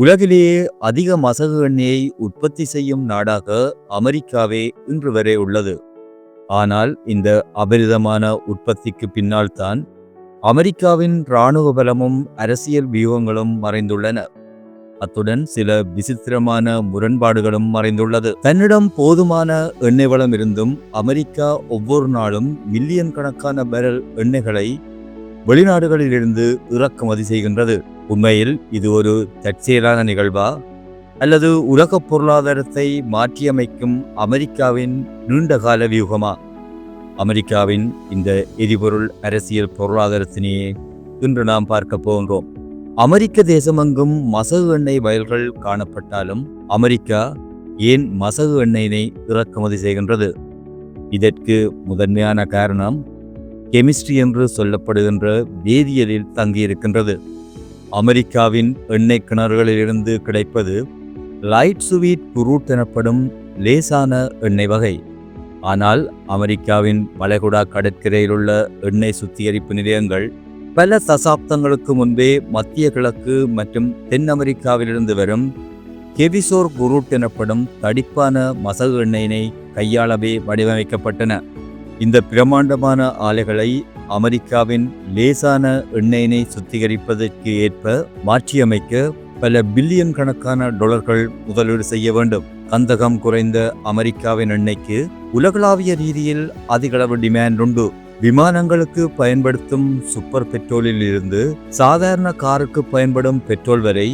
உலகிலேயே அதிக மசகு எண்ணெயை உற்பத்தி செய்யும் நாடாக அமெரிக்காவே இன்று வரை உள்ளது. ஆனால் இந்த அபரிதமான உற்பத்திக்கு பின்னால்தான் அமெரிக்காவின் இராணுவ பலமும் அரசியல் வியூகங்களும் மறைந்துள்ளன. அத்துடன் சில விசித்திரமான முரண்பாடுகளும் மறைந்துள்ளது. தன்னிடம் போதுமான எண்ணெய் வளம் இருந்தும் அமெரிக்கா ஒவ்வொரு நாளும் மில்லியன் கணக்கான பேரல் எண்ணெய்களை வெளிநாடுகளிலிருந்து இறக்குமதி செய்கின்றது. உண்மையில் இது ஒரு தற்செயலான நிகழ்வா? அல்லது உலக பொருளாதாரத்தை மாற்றியமைக்கும் அமெரிக்காவின் நீண்டகால வியூகமா? அமெரிக்காவின் இந்த எரிபொருள் அரசியல் பொருளாதாரத்தினையே இன்று நாம் பார்க்க போகின்றோம். அமெரிக்க தேசமெங்கும் மசகு எண்ணெய் வயல்கள் காணப்பட்டாலும் அமெரிக்கா ஏன் மசகு எண்ணெயினை இறக்குமதி செய்கின்றது? இதற்கு முதன்மையான காரணம் கெமிஸ்ட்ரி என்று சொல்லப்படுகின்ற வேதியியலில் தங்கியிருக்கின்றது. அமெரிக்காவின் எண்ணெய் கிணறுகளிலிருந்து கிடைப்பது லைட் சுவீட் குரூட் எனப்படும் லேசான எண்ணெய் வகை. ஆனால் அமெரிக்காவின் வளைகுடா கடற்கரையில் உள்ள எண்ணெய் சுத்திகரிப்பு நிலையங்கள் பல தசாப்தங்களுக்கு முன்பே மத்திய கிழக்கு மற்றும் தென் அமெரிக்காவிலிருந்து வரும் கெவிசோர் குரூட் எனப்படும் தடிப்பான மசகு எண்ணெயினை கையாளவே வடிவமைக்கப்பட்டன. இந்த பிரமாண்டமான ஆலைகளை அமெரிக்காவின் லேசான எண்ணெயினை சுத்திகரிப்பதற்கு ஏற்ப மாற்றியமைக்க பல பில்லியன் கணக்கான டாலர்கள் முதலீடு செய்ய வேண்டும். கந்தகம் குறைந்த அமெரிக்காவின் எண்ணெய்க்கு உலகளாவிய ரீதியில் அதிகளவு டிமாண்ட் உண்டு. விமானங்களுக்கு பயன்படுத்தும் சூப்பர் பெட்ரோலில் இருந்து சாதாரண காருக்கு பயன்படும் பெட்ரோல் வரை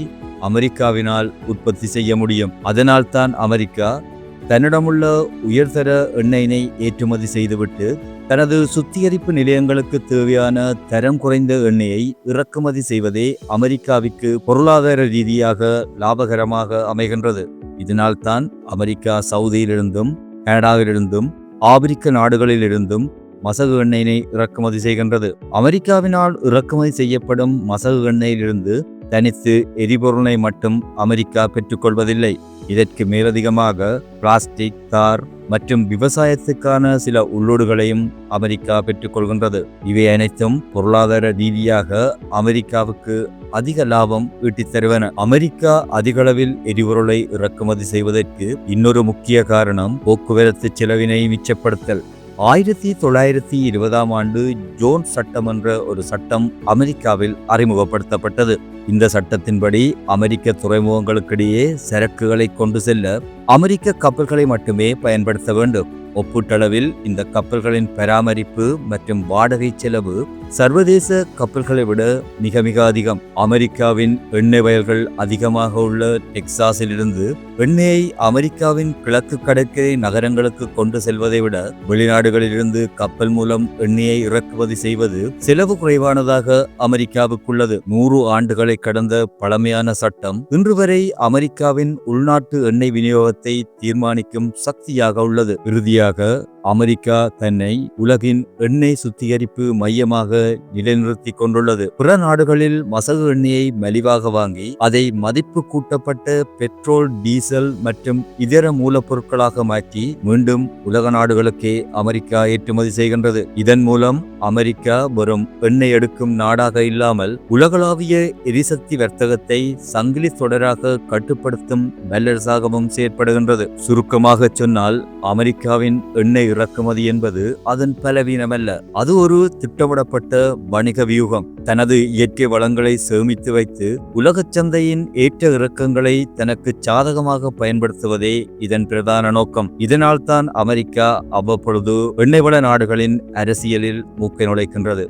அமெரிக்காவினால் உற்பத்தி செய்ய முடியும். அதனால்தான் அமெரிக்கா தன்னிடமுள்ள உயர்தர எண்ணெயினை ஏற்றுமதி செய்துவிட்டு தனது சுத்திகரிப்பு நிலையங்களுக்கு தேவையான தரம் குறைந்த எண்ணெயை இறக்குமதி செய்வதே அமெரிக்காவிற்கு பொருளாதார ரீதியாக லாபகரமாக அமைகின்றது. இதனால்தான் அமெரிக்கா சவுதியிலிருந்தும் கனடாவிலிருந்தும் ஆப்பிரிக்க நாடுகளிலிருந்தும் மசகு எண்ணெயினை இறக்குமதி செய்கின்றது. அமெரிக்காவினால் இறக்குமதி செய்யப்படும் மசகு எண்ணெயிலிருந்து தனித்து எரிபொருளை மட்டும் அமெரிக்கா பெற்றுக்கொள்வதில்லை. இதற்கு மேலதிகமாக பிளாஸ்டிக் தார் மற்றும் விவசாயத்துக்கான சில உள்ளோடுகளையும் அமெரிக்கா பெற்றுக்கொள்கின்றது. இவை அனைத்தும் பொருளாதார ரீதியாக அமெரிக்காவுக்கு அதிக லாபம் ஈட்டித் தருவன. அமெரிக்கா அதிகளவில் எரிபொருளை இறக்குமதி செய்வதற்கு இன்னொரு முக்கிய காரணம் போக்குவரத்து செலவினை மிச்சப்படுத்தல். ஆயிரத்தி தொள்ளாயிரத்தி இருபதாம் ஆண்டு ஜோன் சட்டம் என்ற ஒரு சட்டம் அமெரிக்காவில் அறிமுகப்படுத்தப்பட்டது. இந்த சட்டத்தின்படி அமெரிக்க துறைமுகங்களுக்கிடையே சரக்குகளை கொண்டு செல்ல அமெரிக்க கப்பல்களை மட்டுமே பயன்படுத்த வேண்டும். ஒப்பீட்டளவில் இந்த கப்பல்களின் பராமரிப்பு மற்றும் வாடகை செலவு சர்வதேச கப்பல்களை விட மிக மிக அதிகம். அமெரிக்காவின் எண்ணெய் வயல்கள் அதிகமாக உள்ள டெக்சாஸிலிருந்து எண்ணெயை அமெரிக்காவின் கிழக்கு கடற்கரை நகரங்களுக்கு கொண்டு செல்வதை விட வெளிநாடுகளிலிருந்து கப்பல் மூலம் எண்ணெயை இறக்குமதி செய்வது செலவு குறைவானதாக அமெரிக்காவுக்குள்ளது. நூறு ஆண்டுகளை கடந்த பழமையான சட்டம் இன்று வரை அமெரிக்காவின் உள்நாட்டு எண்ணெய் விநியோகத்தை தீர்மானிக்கும் சக்தியாக உள்ளது. இறுதியாக அமெரிக்கா தன்னை உலகின் எண்ணெய் சுத்திகரிப்பு மையமாக நிலைநிறுத்தி கொண்டுள்ளது. பிற நாடுகளில் மசகு எண்ணெயை மலிவாக வாங்கி அதை மதிப்பு கூட்டப்பட்ட பெட்ரோல் டீசல் மற்றும் இதர மூலப்பொருட்களாக மாற்றி மீண்டும் உலக நாடுகளுக்கே அமெரிக்கா ஏற்றுமதி செய்கின்றது. இதன் மூலம் அமெரிக்கா வெறும் எண்ணெய் எடுக்கும் நாடாக இல்லாமல் உலகளாவிய எரிசக்தி வர்த்தகத்தை சங்கிலி தொடராக கட்டுப்படுத்தும் வல்லரசாகவும் செயற்படுகின்றது. சுருக்கமாக சொன்னால் அமெரிக்காவின் எண்ணெய் இறக்குமதி என்பது அதன் பலவீனமல்ல. அது ஒரு திட்டமிடப்பட்ட வணிக வியூகம். தனது இயற்கை வளங்களை சேமித்து வைத்து உலகச் சந்தையின் ஏற்ற இறக்கங்களை தனக்கு சாதகமாக பயன்படுத்துவதே இதன் பிரதான நோக்கம். இதனால்தான் அமெரிக்கா அவ்வப்பொழுது எண்ணெய் வள நாடுகளின் அரசியலில் மூக்கை நுழைக்கின்றது.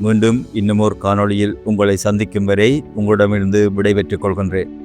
மீண்டும் இன்னும் ஒரு காணொளியில் உங்களை சந்திக்கும் வரை உங்களிடமிருந்து விடைபெற்றுக் கொள்கின்றேன்.